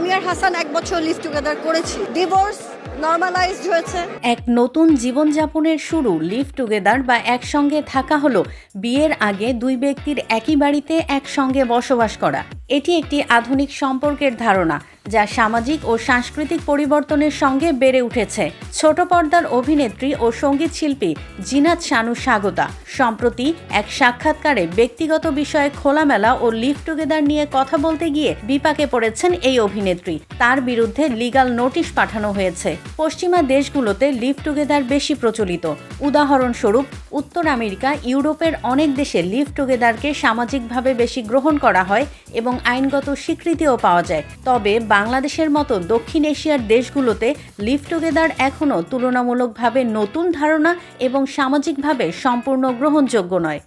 আমি আর হাসান এক বছর লিভ টুগেদার করেছি। ডিভোর্স নর্মালাইজড হয়েছে। এক নতুন জীবনযাপনের শুরু লিভ টুগেদার বা একসঙ্গে থাকা হলো বিয়ের আগে দুই ব্যক্তির একই বাড়িতে একসঙ্গে বসবাস করা। এটি একটি আধুনিক সম্পর্কের ধারণা। যা সামাজিক ও সাংস্কৃতিক পরিবর্তনের সঙ্গে বেড়ে উঠেছে। ছোট পর্দার অভিনেত্রী ও সংগীত শিল্পী জিনাত শানু স্বাগতা। সম্প্রতি এক সাক্ষাৎকারে ব্যক্তিগত বিষয়ে খোলামেলা ও লিভ টুগেদার নিয়ে কথা বলতে গিয়ে বিপাকে পড়েছেন এই অভিনেত্রী। তার বিরুদ্ধে লিগ্যাল নোটিশ পাঠানো হয়েছে। পশ্চিমা দেশগুলোতে লিভ টুগেদার বেশি প্রচলিত। উদাহরণস্বরূপ উত্তর আমেরিকা, ইউরোপের অনেক দেশে লিভ টুগেদারকে সামাজিকভাবে বেশি গ্রহণ করা হয় এবং আইনগত স্বীকৃতিও পাওয়া যায়। তবে বাংলাদেশের মতো দক্ষিণ এশিয়ার দেশগুলোতে লিভ টুগেদার এখনও তুলনামূলকভাবে নতুন ধারণা এবং সামাজিকভাবে সম্পূর্ণ গ্রহণযোগ্য নয়।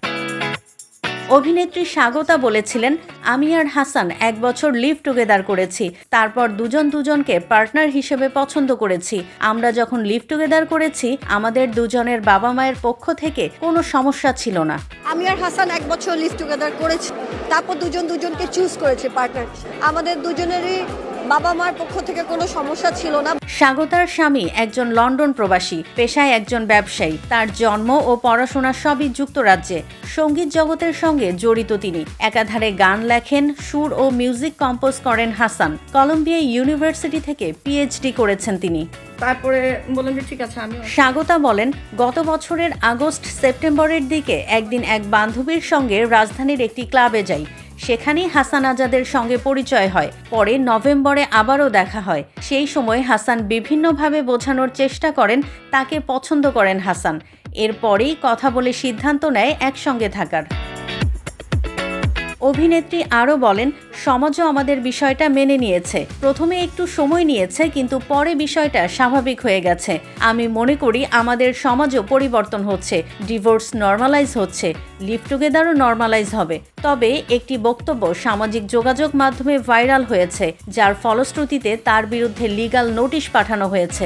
অভিনেত্রী স্বাগতা বলেছিলেন, আমি আর হাসান এক বছর লিভ টুগেদার করেছি, তারপর দুজন দুজনকে পার্টনার হিসেবে পছন্দ করেছি। আমরা যখন লিভ টুগেদার করেছি, আমাদের দুজনের বাবা মায়ের পক্ষ থেকে কোনো সমস্যা ছিল না। আমি আর হাসান এক বছর লিভ টুগেদার করেছি, তারপর দুজন দুজনকে চুজ করেছি পার্টনার আমাদের দুজনেরই বাবা মার পক্ষ থেকে কোনো সমস্যা ছিল না। স্বাগতার স্বামী একজন লন্ডন প্রবাসী পেশায় একজন ব্যবসায়ী। তার জন্ম ও পড়াশোনা সবই যুক্তরাজ্যে। সংগীত জগতের সঙ্গে জড়িত তিনি। একাধারে গান লেখেন সুর ও মিউজিক কম্পোজ করেন হাসান। কলম্বিয়া ইউনিভার্সিটি থেকে পিএইচডি করেছেন তিনি। তারপরে বললাম যে ঠিক আছে আমি স্বাগতা বলেন গত বছরের আগস্ট সেপ্টেম্বরের দিকে একদিন এক বান্ধবীর সঙ্গে রাজধানীর একটি ক্লাবে যাই। সেখানেই হাসান আজাদের সঙ্গে পরিচয় হয়। পরে নভেম্বরে আবারও দেখা হয়। সেই সময় হাসান বিভিন্নভাবে বোঝানোর চেষ্টা করেন, তাকে পছন্দ করেন হাসান। এরপরেই কথা বলে সিদ্ধান্ত নেয় একসঙ্গে থাকার। অভিনেত্রী আরও বলেন, সমাজও আমাদের বিষয়টা মেনে নিয়েছে। প্রথমে একটু সময় নিয়েছে, কিন্তু পরে বিষয়টা স্বাভাবিক হয়ে গেছে। আমি মনে করি আমাদের সমাজও পরিবর্তন হচ্ছে, ডিভোর্স নর্মালাইজ হচ্ছে লিভ টুগেদারও নর্মালাইজ হবে। তবে একটি বক্তব্য সামাজিক যোগাযোগ মাধ্যমে ভাইরাল হয়েছে, যার ফলশ্রুতিতে তার বিরুদ্ধে লিগ্যাল নোটিশ পাঠানো হয়েছে।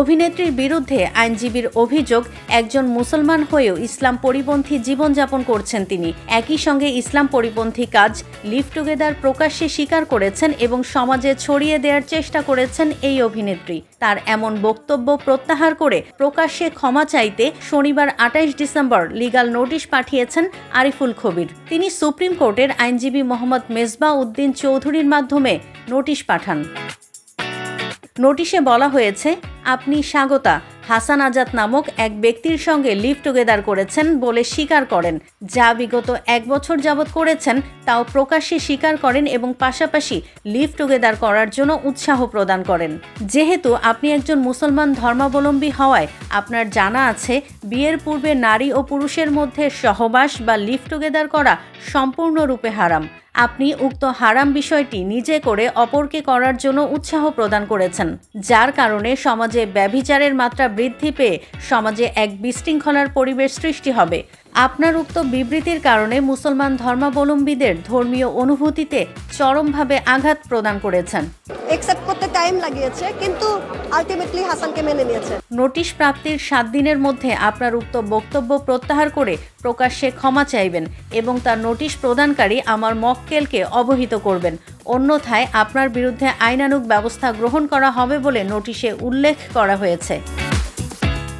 অভিনেত্রীর বিরুদ্ধে আইনজীবীর অভিযোগ, একজন মুসলমান হয়েও ইসলাম পরিপন্থী জীবনযাপন করছেন তিনি। একই সঙ্গে ইসলাম পরিপন্থী কাজ, লিভ টুগেদার প্রকাশ্যে স্বীকার করেছেন এবং সমাজে ছড়িয়ে দেওয়ার চেষ্টা করেছেন এই অভিনেত্রী। তার এমন বক্তব্য প্রত্যাহার করে প্রকাশ্যে ক্ষমা চাইতে শনিবার আঠাইশ ডিসেম্বর লিগাল নোটিশ পাঠিয়েছেন আরিফুল খবির তিনি সুপ্রিম কোর্টের আইনজীবী মোহাম্মদ মেজবা উদ্দিন চৌধুরীর মাধ্যমে নোটিশ পাঠান। নোটিশে বলা হয়েছে আপনি স্বাগতা। হাসান আজাদ নামক এক ব্যক্তির সঙ্গে লিভ টুগেদার করেছেন বলে স্বীকার করেন। যা বিগত এক বছর যাবৎ করেছেন, তাও প্রকাশ্যে স্বীকার করেন এবং পাশাপাশি লিভ টুগেদার করার জন্য উৎসাহ প্রদান করেন। যেহেতু আপনি একজন মুসলমান ধর্মাবলম্বী হওয়ায় আপনার জানা আছে, বিয়ের পূর্বে নারী ও পুরুষের মধ্যে সহবাস বা লিভ টুগেদার করা সম্পূর্ণরূপে হারাম। আপনি উক্ত হারাম বিষয়টি নিজে করে অপরকে করার জন্য উৎসাহ প্রদান করেছেন, যার কারণে সমাজে ব্যভিচারের মাত্রা বৃদ্ধি পেয়ে সমাজে এক বিশৃঙ্খলার পরিবেশ সৃষ্টি হবে। আপনার উক্ত বিবৃতির কারণে মুসলমান ধর্মাবলম্বীদের ধর্মীয় অনুভূতিতে চরমভাবে আঘাত প্রদান করেছেন। টাইম লাগিয়েছে, কিন্তু আলটিমেটলি হাসানকে মেনে নিয়েছে। নোটিশ প্রাপ্তির সাত দিনের মধ্যে আপনার উক্ত বক্তব্য প্রত্যাহার করে প্রকাশ্যে ক্ষমা চাইবেন এবং তার নোটিশ প্রদানকারী আমার মক্কেলকে অবহিত করবেন। অন্যথায় আপনার বিরুদ্ধে আইনানুগ ব্যবস্থা গ্রহণ করা হবে বলে নোটিশে উল্লেখ করা হয়েছে।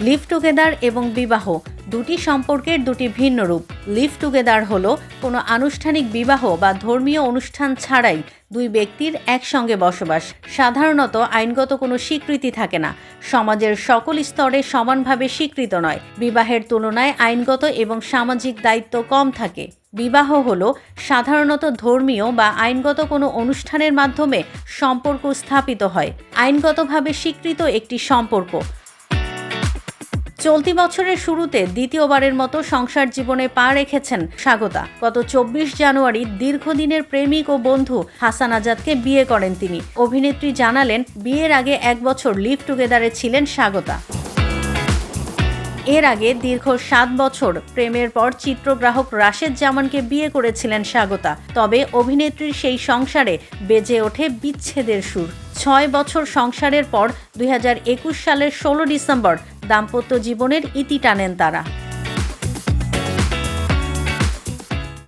লিভ টুগেদার এবং বিবাহ। দুটি সম্পর্কের দুটি ভিন্ন রূপ। লিভ টুগেদার হলো কোনো আনুষ্ঠানিক বিবাহ বা ধর্মীয় অনুষ্ঠান ছাড়াই দুই ব্যক্তির একসঙ্গে বসবাস। সাধারণত আইনগত কোনো স্বীকৃতি থাকে না। সমাজের সকল স্তরে সমানভাবে স্বীকৃত নয়। বিবাহের তুলনায় আইনগত এবং সামাজিক দায়িত্ব কম থাকে। বিবাহ হল সাধারণত ধর্মীয় বা আইনগত কোনো অনুষ্ঠানের মাধ্যমে সম্পর্ক স্থাপিত হয়। আইনগতভাবে স্বীকৃত একটি সম্পর্ক। চলতি বছরের শুরুতে দ্বিতীয়বারের মতো সংসার জীবনে পা রেখেছেন স্বাগতা। গত চব্বিশ জানুয়ারি দীর্ঘদিনের প্রেমিক ও বন্ধু হাসান আজাদকে বিয়ে করেন তিনি। অভিনেত্রী জানালেন, বিয়ের আগে এক বছর লিভ টুগেদারে ছিলেন স্বাগতা। এর আগে দীর্ঘ সাত বছর প্রেমের পর চিত্রগ্রাহক রাশেদ জামানকে বিয়ে করেছিলেন স্বাগতা। তবে অভিনেত্রীর সেই সংসারে বেজে ওঠে বিচ্ছেদের সুর। ছয় বছর সংসারের পর দু হাজার একুশ সালের ষোলো ডিসেম্বর দাম্পত্য জীবনের ইতি টানেন তারা।